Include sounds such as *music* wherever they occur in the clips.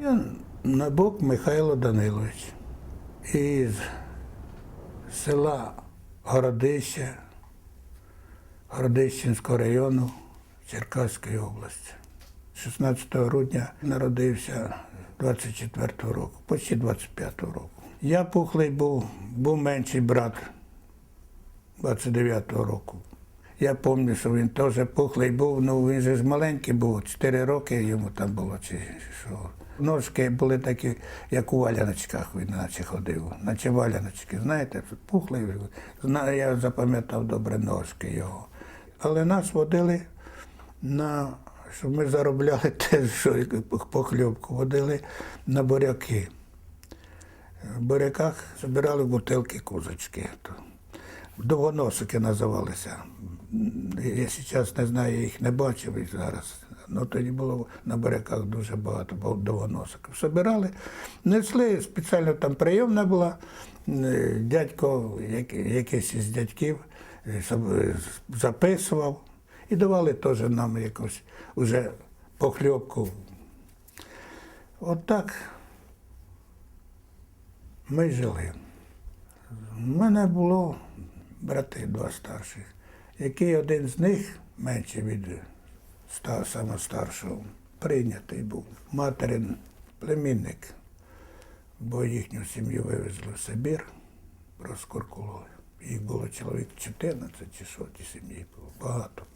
Я Набок Михайло Данилович із села Городище Городищенського району Черкаської області. 16 грудня народився 24-го року, почти 25-го року. Я пухлий був, був менший брат 29-го року. Я пам'ятаю, що він теж пухлий був, ну він же ж маленький був, 4 роки йому там було, чи що. Ножки були такі, як у валяночках він наче ходив, наче валяночки. Знаєте, пухлий, я запам'ятав добре ножки його. Але нас водили на, щоб ми заробляли *laughs* теж що, похльобку, водили на буряки. В буряках збирали бутилки козочки. Довгоносики називалися. Я зараз не знаю, я їх не бачив і зараз. Ну тоді було на буряках дуже багато довгоносиків. Собирали, несли, спеціально там прийомна була. Е, Дядько, якийсь із дядьків, е, е, записував і давали теж нам якусь уже похльопку. От так ми жили. У мене було брати два старших, який один з них, менший від старшого, прийнятий був. Материн племінник, бо їхню сім'ю вивезли в Сибір, розкуркуло. Їх було чоловік 14 чи що сім'ї було, багато.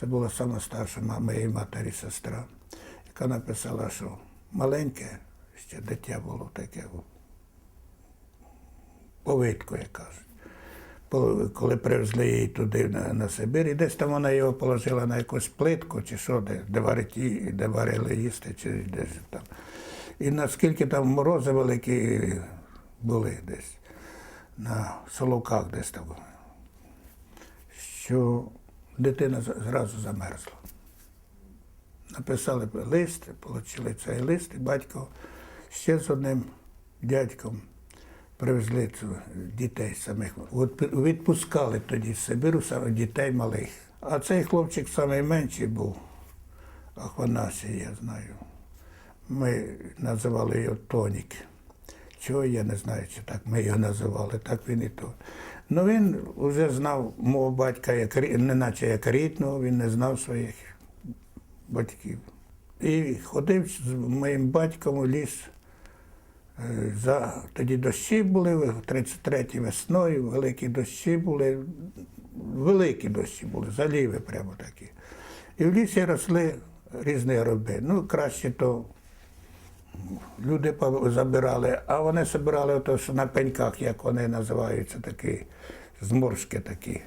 Це була сама старша ма- моєї матері сестра, яка написала, що маленьке ще дитя було таке повитко, як кажуть. Коли привезли її туди на, на Сибір, і десь там вона його положила на якусь плитку, чи що, де, де, варить, де варили їсти, чи десь там. І наскільки там морози великі були десь, на Соловках десь там, що дитина зразу замерзла. Написали лист, отримали цей лист, і батько ще з одним дядьком привезли дітей самих. От відпускали тоді з Сибиру саме дітей малих. А цей хлопчик найменший був, Ахванасій, я знаю. Ми називали його Тонік. Чого я не знаю, чи так ми його називали, так він і то. Ну він вже знав мого батька, як, не наче як рідного, він не знав своїх батьків. І ходив з моїм батьком у ліс. Е, За, тоді дощі були, в 33-й весною, великі дощі були, великі дощі були, заліви прямо такі. І в лісі росли різні роби. Ну, краще то люди забирали, а вони збирали ото, що на пеньках, як вони називаються, такі зморшки такі.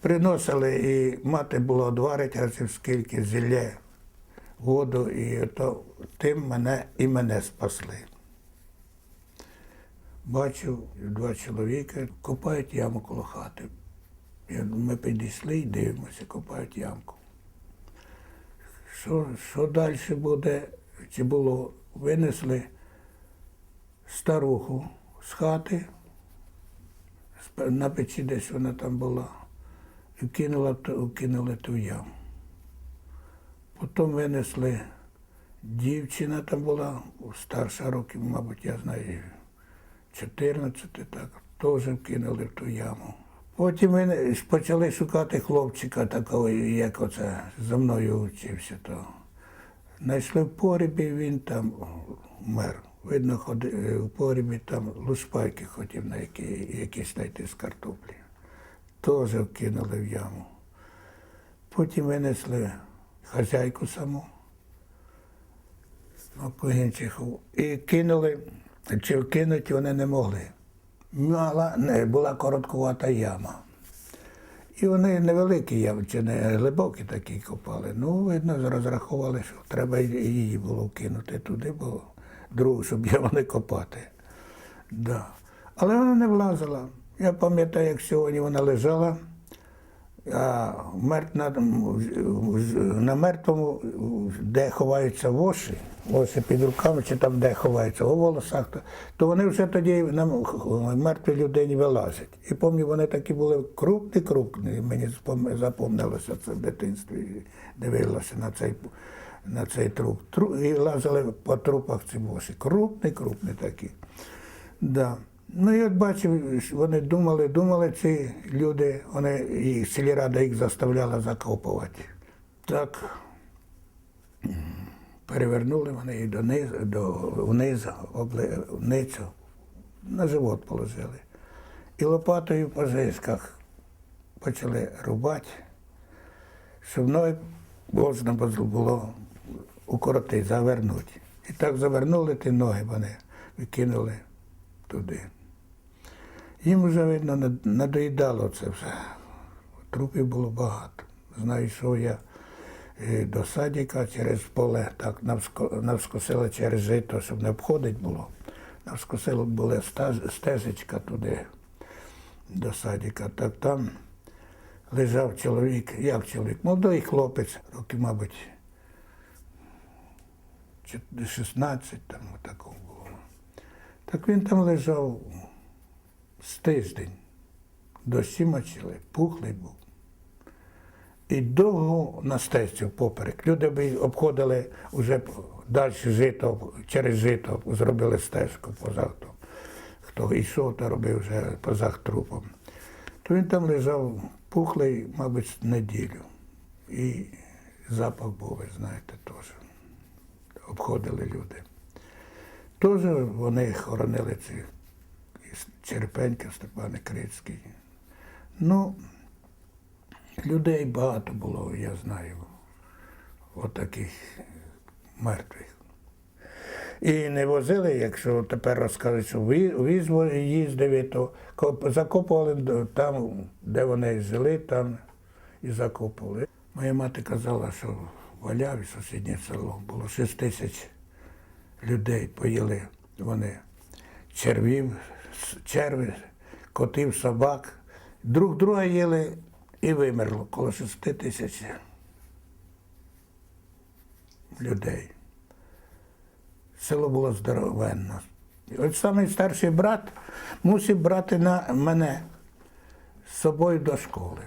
Приносили, і мати було одварить разів скільки зілля, воду, і то тим мене і мене спасли. Бачу, два чоловіка копають яму коло хати. Ми підійшли і дивимося, копають ямку. Що, що далі буде? Чи було? Винесли старуху з хати, на печі десь вона там була, і кинула, кинули ту яму. Потім винесли дівчина там була, старша років, мабуть, я знаю, 14, так, теж вкинули в ту яму. Потім ми почали шукати хлопчика такого, як оце за мною вчився. То. Знайшли в погрібі, він там вмер. Видно, ходи, в погрібі там лушпайки хотів на які, якісь знайти з картоплі. Теж вкинули в яму. Потім винесли хазяйку саму на і кинули, чи вкинути вони не могли. Мала, не, була короткувата яма. І вони невеликі ями, чи не глибокі такі копали. Ну, видно, розрахували, що треба її було вкинути туди, бо другу, щоб яму не копати. Да. Але вона не влазила. Я пам'ятаю, як сьогодні вона лежала, а на, на мертвому, де ховаються воші, воші під руками, чи там де ховаються, у волосах, то, то вони вже тоді на мертвій людині вилазять. І пам'ятаю, вони такі були крупні-крупні. Мені запом- запомнилося це в дитинстві, дивилося на цей на цей труп. Тру- І лазили по трупах ці боші. Крупні, крупні такі. Да. Ну от бачив, вони думали, думали ці люди, вони, і сільрада їх заставляла закопувати. Так перевернули вони їх дониз, до, вниз, обли, вницю, на живот положили. І лопатою по жисках почали рубати, щоб ноги можна було укоротити, завернути. І так завернули ті ноги вони, викинули туди. Їм вже, видно, надоїдало це все. Трупів було багато. Знаю, що я е, до садика через поле, так навско- через жито, щоб не обходить було. Навскосили була стежечка туди до садика. Так там лежав чоловік, як чоловік, молодий хлопець, років, мабуть, 16 там такого було. Так він там лежав з тиждень. Дощі мочили, пухлий був. І довго на стежці поперек. Люди б обходили вже далі жито, через жито, зробили стежку поза хто. Хто йшов, то робив вже поза трупом. То він там лежав пухлий, мабуть, неділю. І запах був, ви знаєте, теж. Обходили люди. Теж вони хоронили ці Черпенька, Степан Крицький. Ну, людей багато було, я знаю, отаких мертвих. І не возили, якщо тепер розкажуть, що ві- віз їздив, то закопували там, де вони жили, там і закопували. Моя мати казала, що в Валяві, сусіднє село, було 6 тисяч людей поїли вони червів, черви, котів, собак. Друг друга їли і вимерло коло 6 тисяч людей. Село було здоровенно. От самий старший брат мусив брати на мене з собою до школи.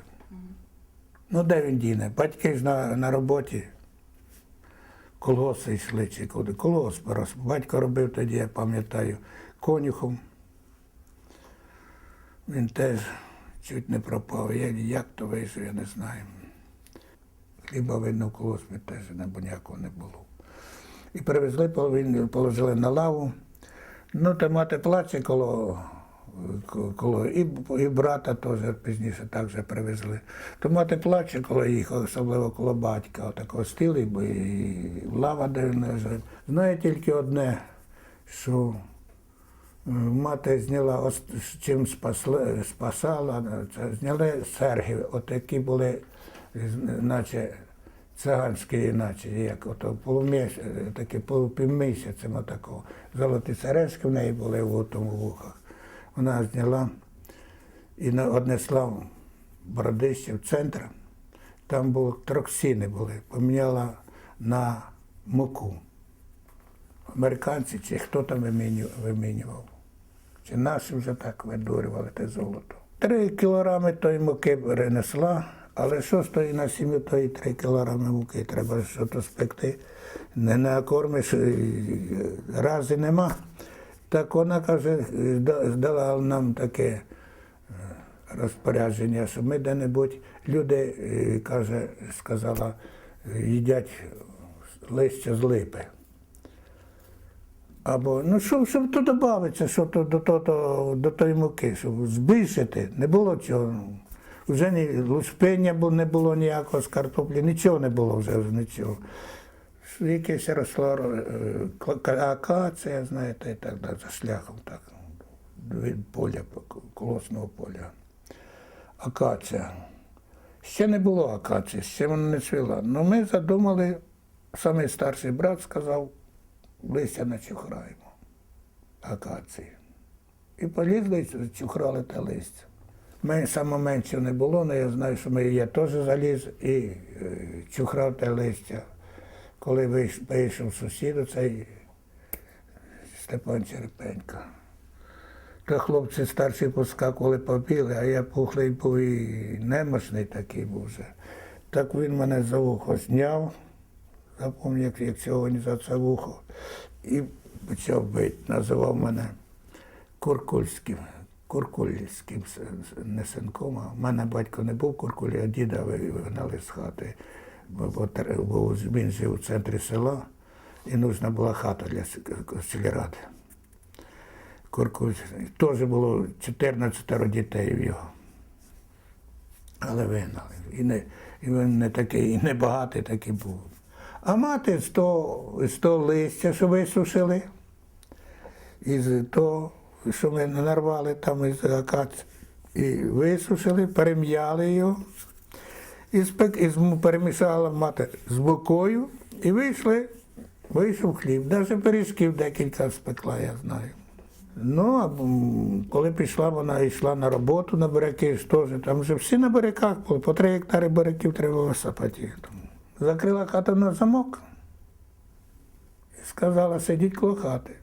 Ну, де він діне? Батьки ж на, на роботі колгоспи йшли чи куди. Колгосп. Батько робив тоді, я пам'ятаю, конюхом. Він теж чуть не пропав. Я, як то вийшов, я не знаю. Хліба видно в колгоспі теж на ніякого не було. І привезли, положили на лаву. Ну, та мати плаче коло, коло і, і брата теж пізніше так же привезли. То мати плаче коло їх, особливо коло батька, отакого стіли, бо і лава де лежить. Знаю тільки одне, що мати зняла, чим спасли, спасала, зняли серги, отакі були, наче циганські, наче, як ото таке полупівмісяцем отакого. Золоті сережки в неї були в тому вухах. Вона зняла і однесла в Бородище в центр. Там були троксини були, поміняла на муку. Американці чи хто там вимінював. Чи наші вже так видурювали те золото. Три кілограми тої муки перенесла, але що ж тої на сім'ю, тої три кілограми муки. Треба щось спекти. Не накормиш, і рази нема. Так вона каже, здала нам таке е, розпорядження, що ми де-небудь люди, е, каже, сказала, е, їдять листя з липи. Або ну що, щоб то додавиться, що то до, до, до, до тої муки, щоб збільшити, не було чого. Вже ні лушпиння бу- не було ніякого з картоплі, нічого не було вже нічого. Якесь росло е, акація, знаєте, і так далі, за шляхом так, від поля, колосного поля. Акація. Ще не було акації, ще вона не цвіла. Ну ми задумали, самий старший брат сказав, листя начухраємо акації. І полізли, чухрали те листя. Мен, саме не було, але я знаю, що ми, я теж заліз і е, чухрав те листя. Коли вийшов сусід, цей Степан Черепенко. То хлопці старші поскакували побігли, а я пухлий був і немощний такий був вже. Так він мене за вухо зняв, запам'ятав, як, як сьогодні за вухо. І почав бити, називав мене Куркульським. Куркульським не синком, в мене батько не був Куркулі, а діда вигнали з хати. Бо, він жив у центрі села, і нужна була хата для сільради. Куркуль. Теж було 14 дітей в його. Але вигнали. І, не, і він не такий, і не багатий такий був. А мати з того, з того листя, що висушили, із того, що ми нарвали там із акац, і висушили, перем'яли його, і, спек, і перемішала мати з мукою, і вийшли, вийшов хліб. Навіть пиріжків декілька спекла, я знаю. Ну, а коли пішла, вона йшла на роботу на буряки, ж там вже всі на буряках були, по три гектари буряків треба висипати. Закрила хату на замок і сказала, сидіть коло хати.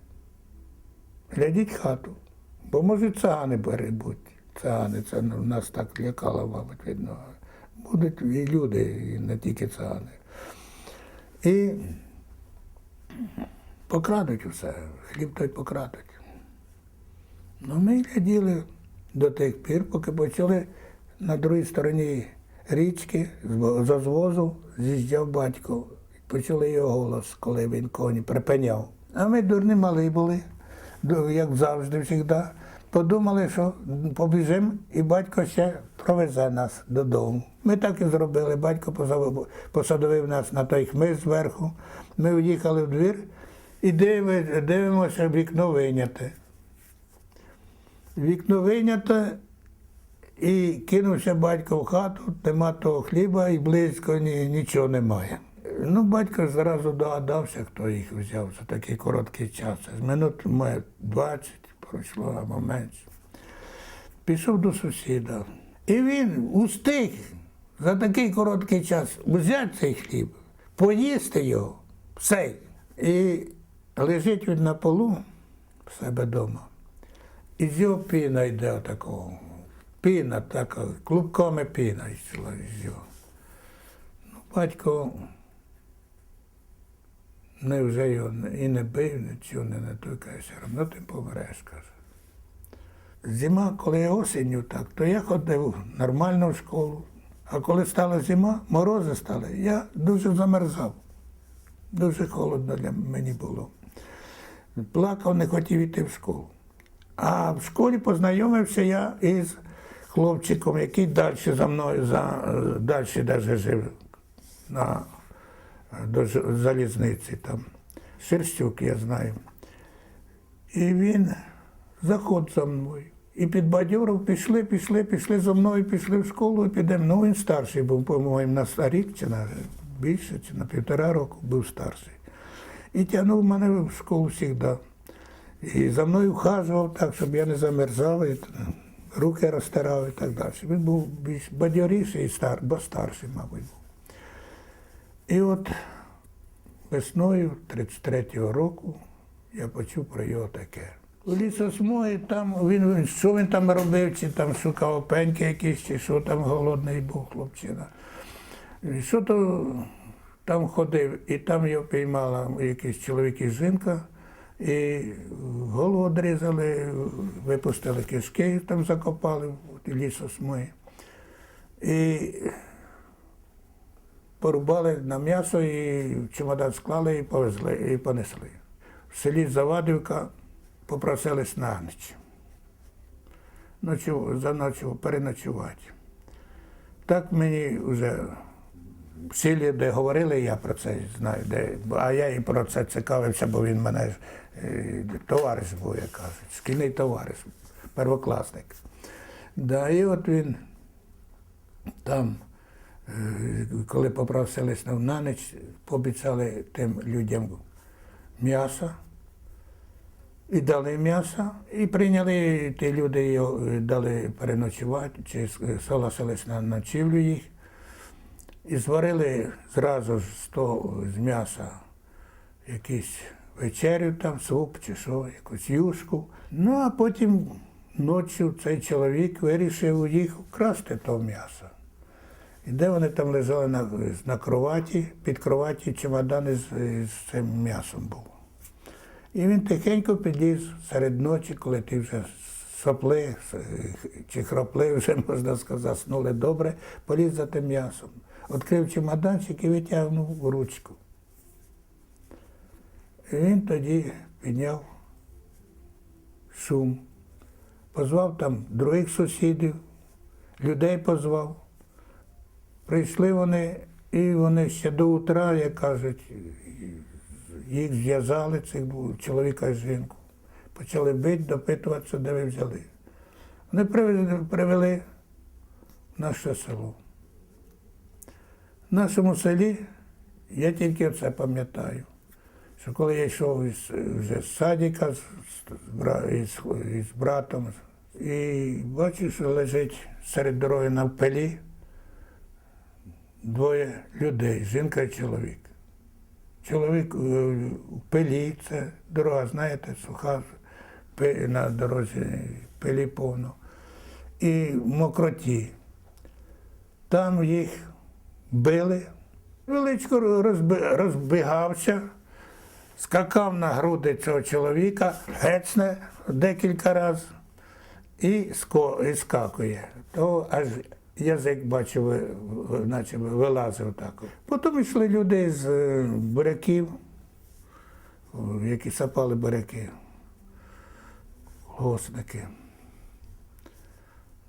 Глядіть хату, бо може цигани бери бути. Цигани, це ну, нас так лякало, мабуть, видно. Будуть і люди, і не тільки цигани. І покрадуть усе, хліб той покрадуть. Ну, ми гляділи до тих пір, поки почали на другій стороні річки, з з звозу з'їжджав батько. Почули його голос, коли він коні припиняв. А ми дурні малі були, як завжди, завжди. Подумали, що побіжимо, і батько ще провезе нас додому. Ми так і зробили. Батько посадовив нас на той хмиз зверху. Ми в'їхали в двір і диви- дивимося, вікно вийняте. Вікно вийнято, і кинувся батько в хату, нема того хліба і близько ні, нічого немає. Ну, батько зразу догадався, хто їх взяв за такий короткий час. Минут має 20 пройшло або менше. Пішов до сусіда. І він устиг за такий короткий час взяти цей хліб, поїсти його, все. І лежить він на полу в себе вдома. І з його піна йде отакого. Піна така, клубками піна йшла з його. Ну, батько не вже його і не бив, нічого не на той каже, все одно ти помреш, каже. Зима, коли осінню так, то я ходив нормально в школу. А коли стала зима, морози стали, я дуже замерзав. Дуже холодно для мені було. Плакав, не хотів йти в школу. А в школі познайомився я із хлопчиком, який далі за мною, за, далі даже жив на до залізниці там. Шерстюк, я знаю. І він заход за мною. І підбадьорив, пішли, пішли, пішли за мною, пішли в школу і підемо. Ну, він старший був, по-моєму, на рік чи на більше, чи на півтора року був старший. І тягнув мене в школу завжди. І за мною вхажував так, щоб я не замерзав, руки розтирав і так далі. Він був більш бадьоріший і стар, бо старший, мабуть, був. І от весною 33-го року я почув про його таке. У лісосмуги там він, що він там робив, чи там шукав опеньки якісь, чи що там голодний був хлопчина. І Що то там ходив, і там його піймала якийсь чоловік і жінка, і голову одрізали, випустили кишки, там закопали в лісосмуги. І порубали на м'ясо і чемодан склали і повезли, і понесли. В селі Завадівка попросились на ніч. Ночу, заночував, переночувати. Так мені вже в де говорили, я про це знаю, де, а я і про це цікавився, бо він мене е, товариш був, як кажуть, шкільний товариш, первокласник. Да, і от він там, е, коли попросились на- ніч, пообіцяли тим людям м'ясо. І дали м'ясо, і прийняли ті люди, його е, дали переночувати, чи согласились на ночівлю їх. І зварили зразу з того з м'яса якусь вечерю, там, суп чи що, якусь юшку. Ну а потім ночі цей чоловік вирішив їх вкрасти то м'ясо. І де вони там лежали на, на кроваті, під кроваті чемодан з, з цим м'ясом був. І він тихенько підліз серед ночі, коли ти вже сопли чи хропли, вже можна сказати, снули добре, поліз за тим м'ясом. Відкрив чемоданчик і витягнув ручку. І він тоді підняв шум, позвав там других сусідів, людей позвав. Прийшли вони, і вони ще до утра, як кажуть, їх зв'язали, цих чоловіка і жінку. Почали бити, допитуватися, де ви взяли. Вони привели, в наше село. В нашому селі я тільки це пам'ятаю. Що коли я йшов із, вже з садика з, із, із братом, і бачу, що лежить серед дороги на пелі двоє людей, жінка і чоловік. Чоловік е, в пилі, це дорога, знаєте, суха, на дорозі пилі повно. І в мокроті. Там їх били, величко розбігався, скакав на груди цього чоловіка, гецне декілька разів і, скакує. То аж язик бачив, наче вилазив так. Потім йшли люди з е, буряків, які сапали буряки, госники.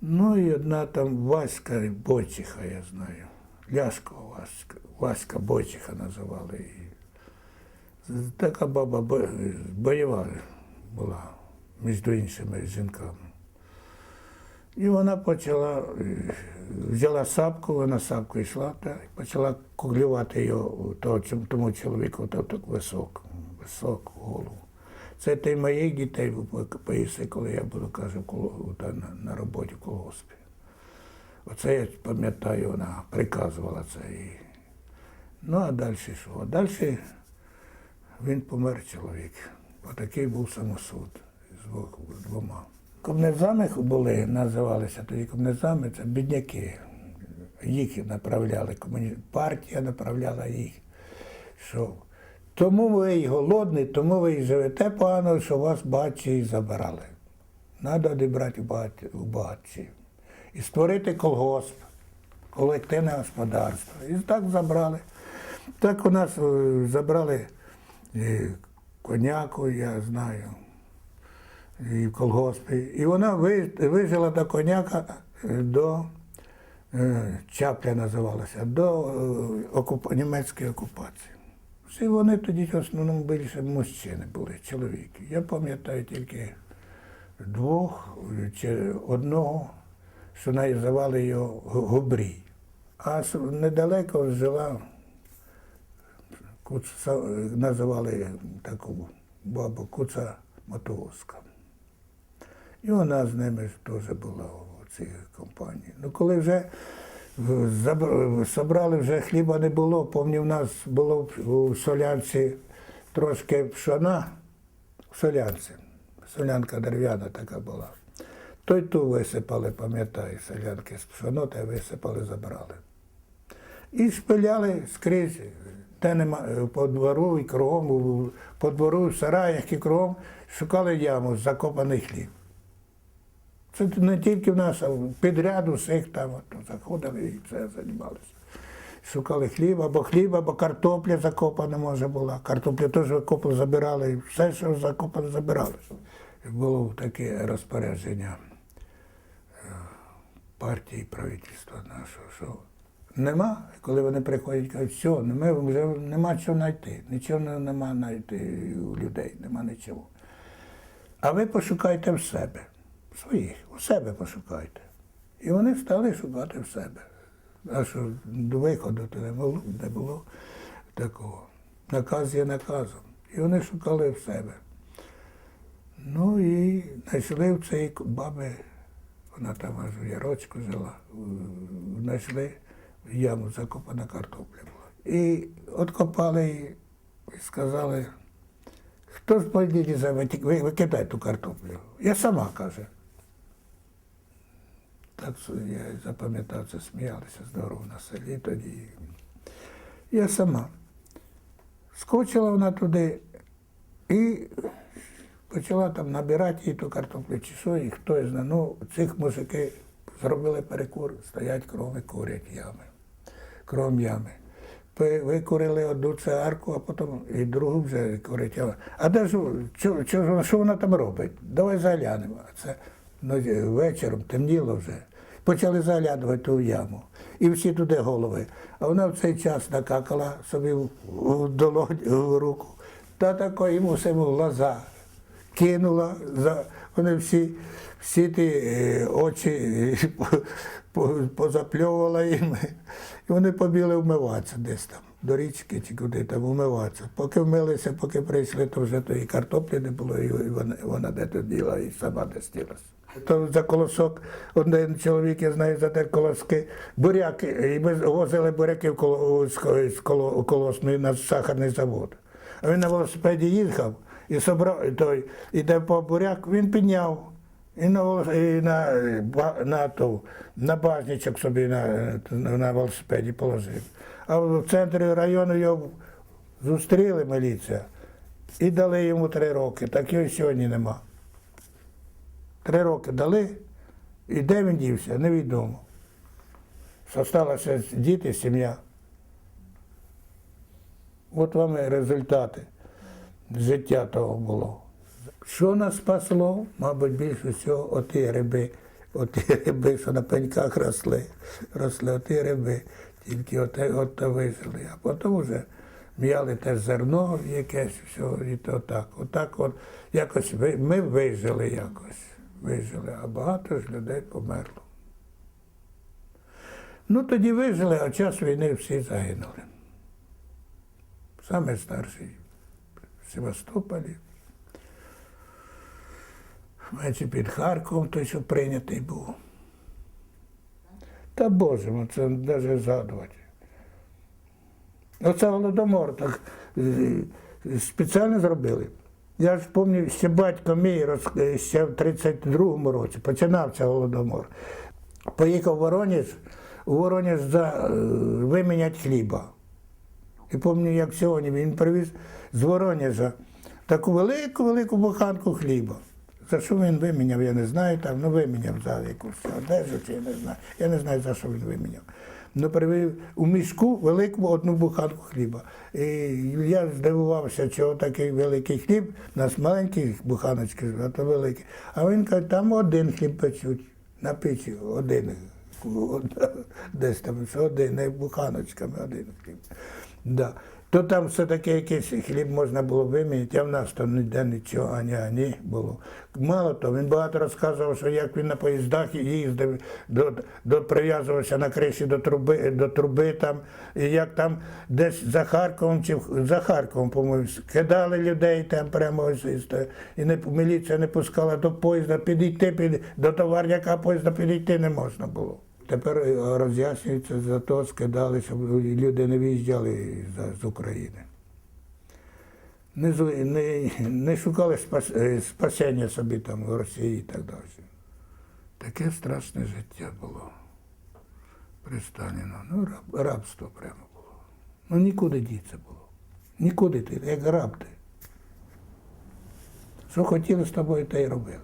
Ну і одна там Васька Бойчиха, я знаю. Ляшко Васька, Васька Бойчиха називали її. Така баба бо- бойова була між іншими жінками. І вона почала, е, взяла сапку, вона сапку йшла та почала куглювати його, тому чоловіку та так високу, високу голову. Це ти моїх дітей поїси, коли я буду, каже, на, на роботі в колгоспі. Оце я пам'ятаю, вона приказувала це. І... Ну, а далі що? А далі він помер чоловік. Отакий був самосуд з двома. Комнезами були, називалися тоді комнезами, це бідняки. Їх направляли, партія направляла їх. Що тому ви й голодні, тому ви й живете погано, що вас багатші і забирали. Треба одібрати у багатші. І створити колгосп, колективне господарство. І так забрали. Так у нас е, забрали е, коняку, я знаю, і в колгоспі. І вона вижила до коняка е, до Чапля називалася, до окуп... німецької окупації. Всі вони тоді в основному більше мужчини були, чоловіки. Я пам'ятаю тільки двох чи одного, що називали його Губрій. А недалеко жила, Куца, називали таку бабу Куца Мотовозка. І вона з ними теж була у цій компанії. Ну, коли вже забр- собрали, вже хліба не було, пам'ятаю, в нас було в- солянці трошки пшона, в солянці. Солянка дерев'яна така була. То й ту висипали, пам'ятаю, солянки з пшоно, та висипали, забрали. І шпиляли скрізь, де нема по двору і кругом, по двору, в сараях і кругом шукали яму, закопаний хліб. Це не тільки в нас, а підряд усіх там от, заходили і це займалися. Шукали хліб, або хліб, або картопля закопана може була. Картоплю теж викопали, забирали, все, що закопали, забирали. Було таке розпорядження партії правительства нашого, що нема, коли вони приходять, кажуть, все, ми вже нема чого знайти, нічого нема знайти у людей, нема нічого. А ви пошукайте в себе, своїх, у себе пошукайте. І вони стали шукати в себе. А що до виходу то не було, не було такого. Наказ є наказом. І вони шукали в себе. Ну і знайшли в цій баби, вона там аж в Ярочку жила, в- яму, закопана картопля була. І откопали її і сказали, хто ж пойдіть за ви, викидай ту картоплю. Я сама каже. так я запам'ятав, це сміялися здорово на селі тоді. Я сама. Скочила вона туди і почала там набирати їй ту картоплю чи що, і хто знає. Ну, цих мужики зробили перекур, стоять крови, курять ями. Кром ями. Викурили одну цигарку, а потім і другу вже курять. А де ж, що, що, що вона там робить? Давай заглянемо. Це ну, вечором темніло вже. Почали заглядувати ту яму. І всі туди голови. А вона в цей час накакала собі в, долонь, в руку. Та тако йому всему в глаза кинула. За, вони всі, всі ті е, очі е, по- по- позапльовувала їм. І вони побігли вмиватися десь там, до річки чи куди там вмиватися. Поки вмилися, поки прийшли, то вже тої картоплі не було, і вона, вона де то діла, і сама де стілася. То за колосок один чоловік, я знаю, за те колоски, буряки, і ми возили буряки в коло, з коло, колосної на сахарний завод. А він на велосипеді їхав і собрав той, іде по буряк, він підняв. І на, і на, на, ту, на бажничок собі на, на велосипеді положив. А в центрі району його зустріли міліція і дали йому три роки. Так його сьогодні нема. Три роки дали, і де він дівся, невідомо. Зосталося діти, сім'я. От вам і результати життя того було. Що нас спасло? Мабуть, більше всього оті риби, оті риби, що на пеньках росли, росли оті риби, тільки оте, от то вижили. А потім вже м'яли те зерно якесь, все, і то так. Отак от якось ми вижили якось, вижили, а багато ж людей померло. Ну тоді вижили, а час війни всі загинули. Саме старший в Севастополі. Менше під Харковом, той, що прийнятий був. Та Боже, ну це навіть згадувати. Оце голодомор так е, спеціально зробили. Я ж пам'ятаю, ще батько мій е, ще в 32-му році починався голодомор. Поїхав в Воронеж, у Воронеж за е, виміняти хліба. І пам'ятаю, як сьогодні він привіз з Воронежа таку велику-велику буханку хліба. За що він виміняв, я не знаю, там, ну виміняв за якусь одежу, чи я не знаю. Я не знаю, за що він виміняв. Ну, привів у мішку велику одну буханку хліба. І я здивувався, чого такий великий хліб, у нас маленькі буханочки, а то великі. А він каже, там один хліб печуть на печі, один. *laughs* Десь там що один, не буханочками один хліб. Да. То там все-таки якийсь хліб можна було вимінити, а в нас то ніде нічого, ані ані було. Мало того, він багато розказував, що як він на поїздах їздив, до, до, прив'язувався на криші до труби, до труби там, і як там десь за Харковом чи за Харковом, по-моєму, кидали людей там прямо ось, і не, міліція не пускала до поїзда підійти, під, до товарняка поїзда підійти не можна було. Тепер е, роз'яснюється за то, скидали, щоб люди не виїжджали з, України. Не, не, не шукали спас, е, спасення собі там в Росії і так далі. Таке страшне життя було при Сталіну. Ну, раб, рабство прямо було. Ну нікуди діться було. Нікуди ти, як раб ти. Що хотіли з тобою, те й робили.